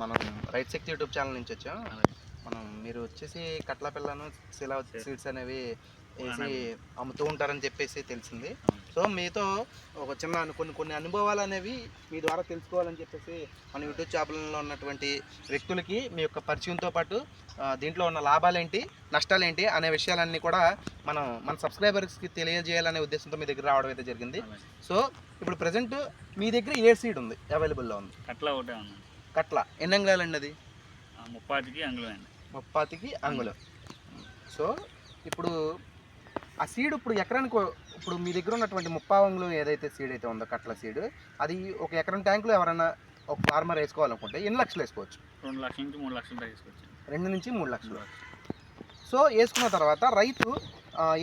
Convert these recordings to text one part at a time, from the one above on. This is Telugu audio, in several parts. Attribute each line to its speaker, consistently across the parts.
Speaker 1: మనం రైట్ శక్తి యూట్యూబ్ ఛానల్ నుంచి వచ్చాం. మనం మీరు వచ్చేసి కట్ల పిల్లను శిలా సీడ్స్ అనేవి వేసి అమ్ముతూ ఉంటారని చెప్పేసి తెలిసింది. సో మీతో ఒక చిన్న కొన్ని కొన్ని అనుభవాలు అనేవి మీ ద్వారా తెలుసుకోవాలని చెప్పేసి మన యూట్యూబ్ ఛానల్లో ఉన్నటువంటి వ్యక్తులకి మీ యొక్క పరిచయంతో పాటు దీంట్లో ఉన్న లాభాలేంటి నష్టాలేంటి అనే విషయాలన్నీ కూడా మనం మన సబ్స్క్రైబర్స్కి తెలియజేయాలనే ఉద్దేశంతో మీ దగ్గర రావడం అయితే జరిగింది. సో ఇప్పుడు ప్రజెంట్ మీ దగ్గర ఏ సీడ్ ఉంది అవైలబుల్లో ఉంది?
Speaker 2: అట్లా ఒకటే ఉంది.
Speaker 1: కట్ల. ఎన్ని అంగుళాలండి అది?
Speaker 2: ముప్పాతికి అంగుళం. అండి
Speaker 1: ముప్పాతికి అంగుళం. సో ఇప్పుడు ఆ సీడ్ ఇప్పుడు ఎకరానికి ఇప్పుడు మీ దగ్గర ఉన్నటువంటి ముప్పావంగులు ఏదైతే సీడ్ అయితే ఉందో కట్ల సీడ్ అది ఒక ఎకరం ట్యాంకులో ఎవరైనా ఒక ఫార్మర్ వేసుకోవాలనుకుంటే ఎన్ని లక్షలు వేసుకోవచ్చు?
Speaker 2: రెండు లక్షల నుంచి మూడు లక్షల తీసుకొచ్చాను
Speaker 1: రెండు నుంచి మూడు లక్షలు. సో వేసుకున్న తర్వాత రైతు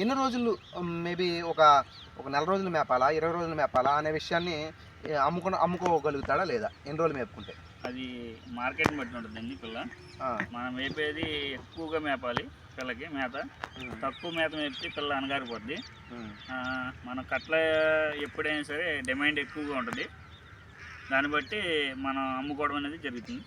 Speaker 1: ఎన్ని రోజులు మేబీ ఒక ఒక నెల రోజులు మేపాలా ఇరవై రోజులు మేపాలా అనే విషయాన్ని అమ్ముకున్న అమ్ముకోగలుగుతాడా లేదా? ఎన్ని రోజులు మేపుకుంటే?
Speaker 2: అది మార్కెట్ బట్టి ఉంటుందండి పిల్ల.
Speaker 1: ఆ,
Speaker 2: మనం మేపేది ఎక్కువగా మేపాలి పిల్లకి మేత. తక్కువ మేత మేపితే పిల్ల అనగారిపోద్ది మన కట్ల ఎప్పుడైనా సరే డిమాండ్ ఎక్కువగా ఉంటుంది. దాన్ని బట్టి మనం అమ్ముకోవడం అనేది జరుగుతుంది.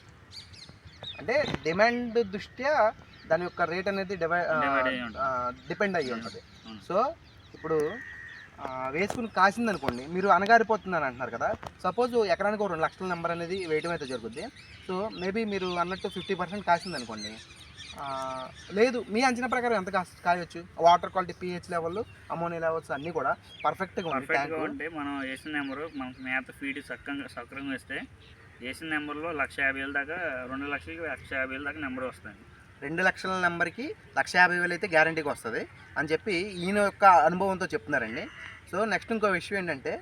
Speaker 1: అంటే డిమాండ్ దృష్ట్యా దాని యొక్క రేట్ అనేది
Speaker 2: ఉంటుంది.
Speaker 1: డిపెండ్ అయ్యి ఉంటుంది. సో ఇప్పుడు వేసుకుని కాసింది అనుకోండి మీరు అనగారిపోతుందని అంటున్నారు కదా. సపోజ్ ఎకరానికి ఒక రెండు లక్షల నెంబర్ అనేది వేయడం అయితే జరుగుద్ది. సో మేబీ మీరు అన్నట్టు ఫిఫ్టీ పర్సెంట్ కాసింది అనుకోండి లేదు మీ అంచనా ప్రకారం ఎంత కాస్ కాయొచ్చు? Water quality pH level ammonia levels అన్నీ కూడా పర్ఫెక్ట్గా ట్యాంక్
Speaker 2: ఉంటే మనం వేసిన నెంబరు మనకు మేత ఫీడ్ సక్కంగా సక్రంగా వేస్తే వేసిన నెంబర్లో లక్ష యాభై వేల దాకా రెండు లక్షలకి లక్ష యాభై వేల దాకా నెంబర్ వస్తుంది
Speaker 1: రెండు లక్షల నెంబర్కి లక్ష యాభై వేలు అయితే గ్యారంటీకి వస్తుంది అని చెప్పి ఈయన యొక్క అనుభవంతో చెప్తున్నారండి. సో నెక్స్ట్ ఇంకో విషయం ఏంటంటే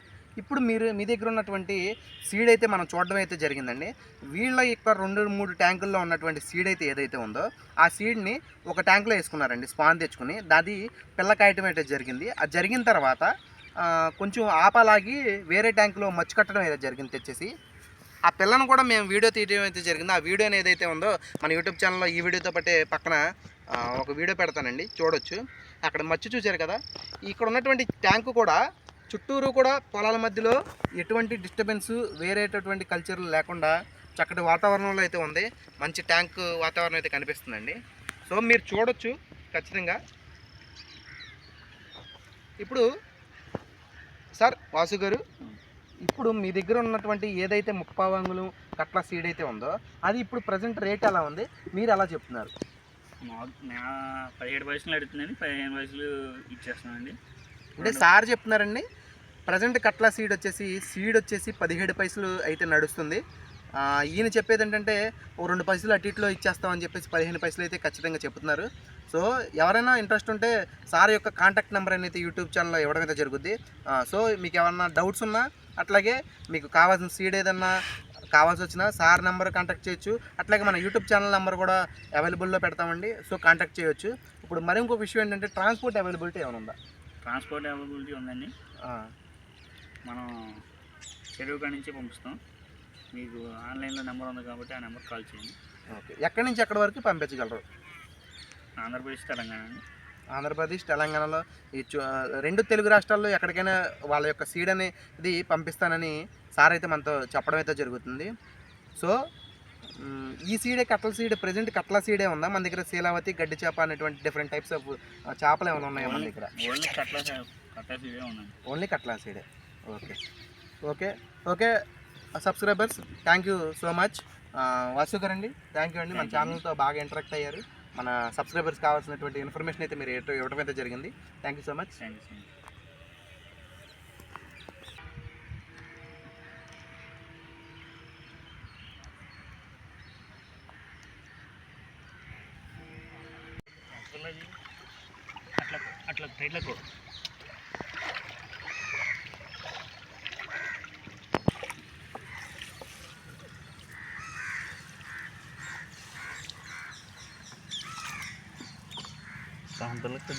Speaker 1: ఇప్పుడు మీరు మీ దగ్గర ఉన్నటువంటి సీడ్ అయితే మనం చూడడం అయితే జరిగిందండి. వీళ్ళ యొక్క రెండు మూడు ట్యాంకుల్లో ఉన్నటువంటి సీడ్ అయితే ఏదైతే ఉందో ఆ సీడ్ని ఒక ట్యాంకులో వేసుకున్నారండి స్పాన్ తెచ్చుకుని. దాది పిల్ల కాయటం అయితే జరిగింది. అది జరిగిన తర్వాత కొంచెం ఆపలాగి వేరే ట్యాంకులో మచ్చు కట్టడం అయితే జరిగింది తెచ్చేసి. ఆ పిల్లను కూడా మేము వీడియో తీయడం అయితే జరిగింది. ఆ వీడియో ఏదైతే ఉందో మన యూట్యూబ్ ఛానల్లో ఈ వీడియోతో పాటే పక్కన ఒక వీడియో పెడతానండి. చూడొచ్చు. అక్కడ మచ్చి చూశారు కదా? ఇక్కడ ఉన్నటువంటి ట్యాంకు కూడా చుట్టూరు కూడా పొలాల మధ్యలో ఎటువంటి డిస్టర్బెన్స్ వేరేటటువంటి కల్చర్ లేకుండా చక్కటి వాతావరణంలో అయితే ఉంది. మంచి ట్యాంక్ వాతావరణం అయితే కనిపిస్తుందండి. సో మీరు చూడొచ్చు ఖచ్చితంగా. ఇప్పుడు సార్ వాసు గారు ఇప్పుడు మీ దగ్గర ఉన్నటువంటి ఏదైతే ముప్పావంగులు కట్ల సీడ్ అయితే ఉందో అది ఇప్పుడు ప్రజెంట్ రేట్ ఎలా ఉంది? మీరు ఎలా చెప్తున్నారు?
Speaker 2: నా పదిహేడు వయసులో అడుగుతుందండి పదిహేను వయసులు ఇచ్చేస్తున్నామండి
Speaker 1: అంటే సార్ చెప్తున్నారండి ప్రజెంట్ కట్ల సీడ్ వచ్చేసి సీడ్ వచ్చేసి పదిహేడు పైసలు అయితే నడుస్తుంది. ఈయన చెప్పేది ఏంటంటే ఓ రెండు పైసలు అటు ఇట్లో ఇచ్చేస్తామని చెప్పేసి పదిహేను పైసలు అయితే ఖచ్చితంగా చెప్తున్నారు. సో ఎవరైనా ఇంట్రెస్ట్ ఉంటే సార్ యొక్క కాంటాక్ట్ నెంబర్ అనేది యూట్యూబ్ ఛానల్లో ఇవ్వడం అయితే జరుగుద్ది. సో మీకు ఏమన్నా డౌట్స్ ఉన్నా అట్లాగే మీకు కావాల్సిన సీడ్ ఏదన్నా కావాల్సి వచ్చినా సార్ నెంబర్ కాంటాక్ట్ చేయొచ్చు. అట్లాగే మన యూట్యూబ్ ఛానల్ నెంబర్ కూడా అవైలబుల్లో పెడతామండి. సో కాంటాక్ట్ చేయొచ్చు. ఇప్పుడు మరి ఇంకో విషయం ఏంటంటే ట్రాన్స్పోర్ట్ అవైలబిలిటీ ఏమైనా ఉందా?
Speaker 2: ట్రాన్స్పోర్ట్ అవైలబిలిటీ ఉందండి. మనం చెరువు కాడి నుంచి పంపిస్తాం. మీకు ఆన్లైన్లో నెంబర్ ఉంది కాబట్టి ఆ నెంబర్ కాల్ చేయండి.
Speaker 1: ఓకే. ఎక్కడి నుంచి ఎక్కడి వరకు పంపించగలరు?
Speaker 2: ఆంధ్రప్రదేశ్ తెలంగాణ అండి.
Speaker 1: ఆంధ్రప్రదేశ్ తెలంగాణలో ఈ చు- రెండు తెలుగు రాష్ట్రాల్లో ఎక్కడికైనా వాళ్ళ యొక్క సీడ్ అనేది పంపిస్తానని సార్ అయితే మనతో చెప్పడం అయితే జరుగుతుంది. సో ఈ సీడే కట్ల సీడ్ ప్రజెంట్ కట్ల సీడే ఉందా? మన దగ్గర శీలావతి గడ్డి చేప అనేటువంటి డిఫరెంట్ టైప్స్ ఆఫ్ చేపలు ఏమైనా ఉన్నాయా మన దగ్గర?
Speaker 2: Only catla
Speaker 1: సీడే okay. Okay. Okay. Subscribers thank you so much Vasu garu అండి. థ్యాంక్ యూ అండి మన. ఛానల్తో బాగా ఇంటరాక్ట్ అయ్యారు. మన సబ్స్క్రైబర్స్ కావాల్సినటువంటి ఇన్ఫర్మేషన్ అయితే మీరు ఇవ్వడం అయితే జరిగింది. Thank you so much
Speaker 2: thank you so much అట్లా అట్లా ভালো
Speaker 1: লাগতো